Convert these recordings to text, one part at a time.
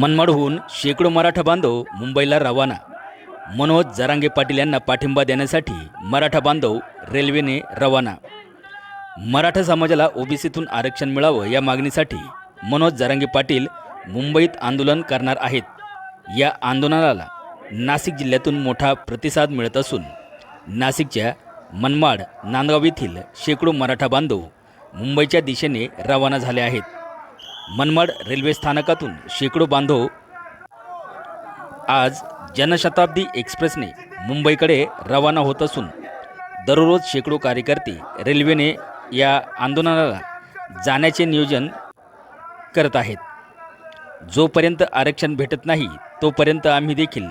मनमाडहून शेकडो मराठा बांधव मुंबईला रवाना. मनोज जरांगे पाटील यांना पाठिंबा देण्यासाठी मराठा बांधव रेल्वेने रवाना. मराठा समाजाला ओबीसीतून आरक्षण मिळावं या मागणीसाठी मनोज जरांगे पाटील मुंबईत आंदोलन करणार आहेत. या आंदोलनाला नाशिक जिल्ह्यातून मोठा प्रतिसाद मिळत असून नाशिकच्या मनमाड नांदगाव येथील शेकडो मराठा बांधव मुंबईच्या दिशेने रवाना झाले आहेत. मनमाड रेल्वे स्थानकातून शेकडो बांधव आज जनशताब्दी एक्सप्रेसने मुंबईकडे रवाना होत असून दररोज शेकडो कार्यकर्ते रेल्वेने या आंदोलनाला जाण्याचे नियोजन करत आहेत. जोपर्यंत आरक्षण भेटत नाही तोपर्यंत आम्ही देखील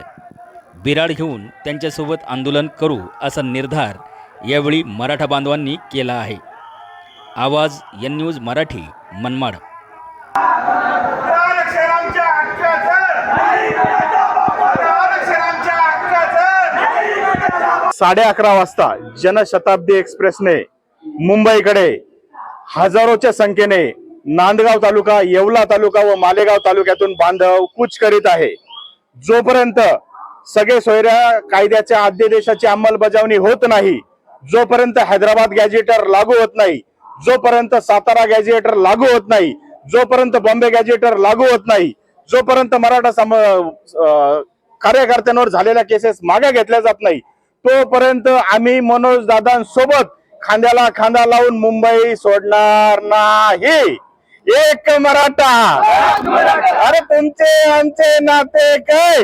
बिराड घेऊन त्यांच्यासोबत आंदोलन करू असा निर्धार यावेळी मराठा बांधवांनी केला आहे. आवाज एन न्यूज मराठी मनमाड. साडे अकरा वाजता जनशताब्दी एक्सप्रेसने मुंबईकडे हजारोच्या संख्येने नांदगाव तालुका येवला तालुका व मालेगाव तालुक्यातून बांधव कूच करीत आहे. जोपर्यंत सगळे सोयऱ्या कायद्याच्या अध्यादेशाची अंमलबजावणी होत नाही जोपर्यंत हैदराबाद गॅजेटर लागू होत नाही जोपर्यंत सातारा गॅजेटर लागू होत नाही जोपर्यंत बॉम्बे गॅजेटर लागू होत नाही जोपर्यंत मराठा सम अं, कार्यकर्त्यांवर झालेल्या केसेस मागे घेतल्या जात नाही तोपर्यंत आम्ही मनोज दादांसोबत खांद्याला खांदा लावून मुंबई सोडणार नाही. एक मराठा. अरे तुमचे आमचे नाते काय?